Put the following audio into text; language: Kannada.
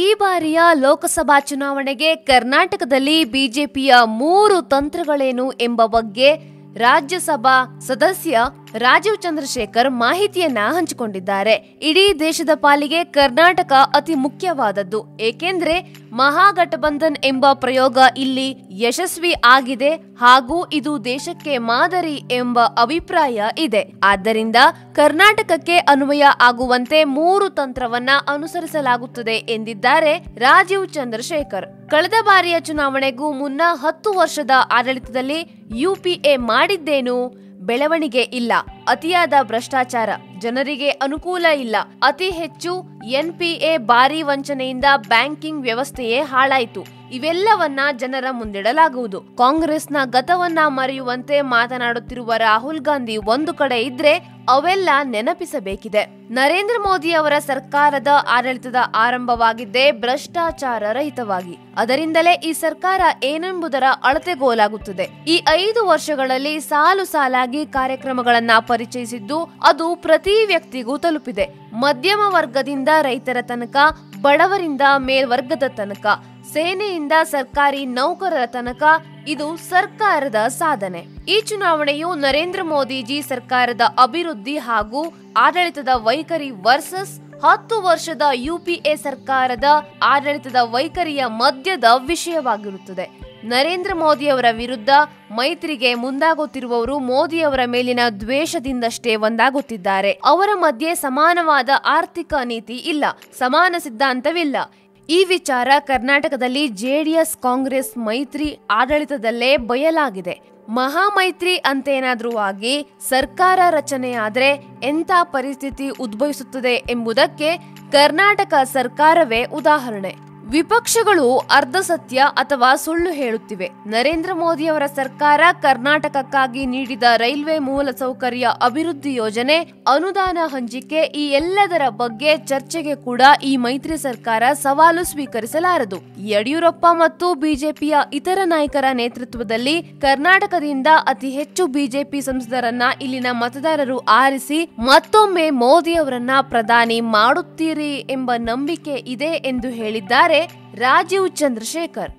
ಈ ಬಾರಿಯ ಲೋಕಸಭಾ ಚುನಾವಣೆಗೆ ಕರ್ನಾಟಕದಲ್ಲಿ ಬಿಜೆಪಿಯ ಮೂರು ತಂತ್ರಗಳೇನು ಎಂಬ ಬಗ್ಗೆ ರಾಜ್ಯಸಭಾ ಸದಸ್ಯ ರಾಜೀವ್ ಚಂದ್ರಶೇಖರ್ ಮಾಹಿತಿಯನ್ನ ಹಂಚಿಕೊಂಡಿದ್ದಾರೆ. ಇಡೀ ದೇಶದ ಪಾಲಿಗೆ ಕರ್ನಾಟಕ ಅತಿ ಮುಖ್ಯವಾದದ್ದು. ಏಕೆಂದ್ರೆ ಮಹಾಗಠಬಂಧನ್ ಎಂಬ ಪ್ರಯೋಗ ಇಲ್ಲಿ ಯಶಸ್ವಿ ಆಗಿದೆ ಹಾಗೂ ಇದು ದೇಶಕ್ಕೆ ಮಾದರಿ ಎಂಬ ಅಭಿಪ್ರಾಯ ಇದೆ. ಆದ್ದರಿಂದ ಕರ್ನಾಟಕಕ್ಕೆ ಅನ್ವಯ ಆಗುವಂತೆ ಮೂರು ತಂತ್ರವನ್ನ ಅನುಸರಿಸಲಾಗುತ್ತದೆ ಎಂದಿದ್ದಾರೆ ರಾಜೀವ್ ಚಂದ್ರಶೇಖರ್. ಕಳೆದ ಬಾರಿಯ ಚುನಾವಣೆಗೂ ಮುನ್ನ ಹತ್ತು ವರ್ಷದ ಆಡಳಿತದಲ್ಲಿ ಯುಪಿಎ ಮಾಡಿದ್ದೇನು? ಬೆಳವಣಿಗೆ ಇಲ್ಲ. ಅತಿಯಾದ ಭ್ರಷ್ಟಾಚಾರ. ಜನರಿಗೆ ಅನುಕೂಲ ಇಲ್ಲ. ಅತಿ ಹೆಚ್ಚು ಎನ್ಪಿಎ ಭಾರಿ ವಂಚನೆಯಿಂದ ಬ್ಯಾಂಕಿಂಗ್ ವ್ಯವಸ್ಥೆಯೇ ಹಾಳಾಯಿತು. ಇವೆಲ್ಲವನ್ನ ಜನರ ಮುಂದಿಡಲಾಗುವುದು. ಕಾಂಗ್ರೆಸ್ನ ಗತವನ್ನ ಮರೆಯುವಂತೆ ಮಾತನಾಡುತ್ತಿರುವ ರಾಹುಲ್ ಗಾಂಧಿ ಒಂದು ಕಡೆ ಇದ್ರೆ ಅವೆಲ್ಲ ನೆನಪಿಸಬೇಕಿದೆ. ನರೇಂದ್ರ ಮೋದಿ ಅವರ ಸರ್ಕಾರದ ಆಡಳಿತದ ಆರಂಭವಾಗಿದ್ದೇ ಭ್ರಷ್ಟಾಚಾರ ರಹಿತವಾಗಿ. ಅದರಿಂದಲೇ ಈ ಸರ್ಕಾರ ಏನೆಂಬುದರ ಅಳತೆಗೋಲಾಗುತ್ತದೆ. ಈ ಐದು ವರ್ಷಗಳಲ್ಲಿ ಸಾಲು ಸಾಲಾಗಿ ಕಾರ್ಯಕ್ರಮಗಳನ್ನ ಪರಿಚಯಿಸಿದ್ದು, ಅದು ಪ್ರತಿ ವ್ಯಕ್ತಿಗೂ ತಲುಪಿದೆ. ಮಧ್ಯಮ ವರ್ಗದಿಂದ ರೈತರ ತನಕ, ಬಡವರಿಂದ ಮೇಲ್ವರ್ಗದ ತನಕ, ಸೇನೆಯಿಂದ ಸರ್ಕಾರಿ ನೌಕರರ ತನಕ ಇದು ಸರ್ಕಾರದ ಸಾಧನೆ. ಈ ಚುನಾವಣೆಯು ನರೇಂದ್ರ ಮೋದಿಜಿ ಸರ್ಕಾರದ ಅಭಿವೃದ್ಧಿ ಹಾಗೂ ಆಡಳಿತದ ವೈಖರಿ ವರ್ಸಸ್ ಹತ್ತು ವರ್ಷದ ಯುಪಿಎ ಸರ್ಕಾರದ ಆಡಳಿತದ ವೈಖರಿಯ ಮಧ್ಯದ ವಿಷಯವಾಗಿರುತ್ತದೆ. ನರೇಂದ್ರ ಮೋದಿಯವರ ವಿರುದ್ಧ ಮೈತ್ರಿಗೆ ಮುಂದಾಗುತ್ತಿರುವವರು ಮೋದಿಯವರ ಮೇಲಿನ ದ್ವೇಷದಿಂದಷ್ಟೇ ಒಂದಾಗುತ್ತಿದ್ದಾರೆ. ಅವರ ಮಧ್ಯೆ ಸಮಾನವಾದ ಆರ್ಥಿಕ ನೀತಿ ಇಲ್ಲ, ಸಮಾನ ಸಿದ್ಧಾಂತವಿಲ್ಲ. ಈ ವಿಚಾರ ಕರ್ನಾಟಕದಲ್ಲಿ ಜೆಡಿಎಸ್ ಕಾಂಗ್ರೆಸ್ ಮೈತ್ರಿ ಆಡಳಿತದಲ್ಲೇ ಬಯಲಾಗಿದೆ. ಮಹಾಮೈತ್ರಿ ಅಂತೇನಾದ್ರೂ ಆಗಿ ಸರ್ಕಾರ ರಚನೆಯಾದರೆ ಎಂಥ ಪರಿಸ್ಥಿತಿ ಉದ್ಭವಿಸುತ್ತದೆ ಎಂಬುದಕ್ಕೆ ಕರ್ನಾಟಕ ಸರ್ಕಾರವೇ ಉದಾಹರಣೆ. ವಿಪಕ್ಷಗಳು ಅರ್ಧ ಸತ್ಯ ಅಥವಾ ಸುಳ್ಳು ಹೇಳುತ್ತಿವೆ. ನರೇಂದ್ರ ಮೋದಿಯವರ ಸರ್ಕಾರ ಕರ್ನಾಟಕಕ್ಕಾಗಿ ನೀಡಿದ ರೈಲ್ವೆ ಮೂಲಸೌಕರ್ಯ ಅಭಿವೃದ್ಧಿ ಯೋಜನೆ, ಅನುದಾನ ಹಂಚಿಕೆ ಈ ಎಲ್ಲದರ ಬಗ್ಗೆ ಚರ್ಚೆಗೆ ಕೂಡ ಈ ಮೈತ್ರಿ ಸರ್ಕಾರ ಸವಾಲು ಸ್ವೀಕರಿಸಲಾರದು. ಯಡಿಯೂರಪ್ಪ ಮತ್ತು ಬಿಜೆಪಿಯ ಇತರ ನಾಯಕರ ನೇತೃತ್ವದಲ್ಲಿ ಕರ್ನಾಟಕದಿಂದ ಅತಿ ಹೆಚ್ಚು ಬಿಜೆಪಿ ಸಂಸದರನ್ನ ಇಲ್ಲಿನ ಮತದಾರರು ಆರಿಸಿ ಮತ್ತೊಮ್ಮೆ ಮೋದಿ ಅವರನ್ನ ಪ್ರಧಾನಿ ಮಾಡುತ್ತೀರಿ ಎಂಬ ನಂಬಿಕೆ ಇದೆ ಎಂದು ಹೇಳಿದ್ದಾರೆ ರಾಜೀವ್ ಚಂದ್ರಶೇಖರ್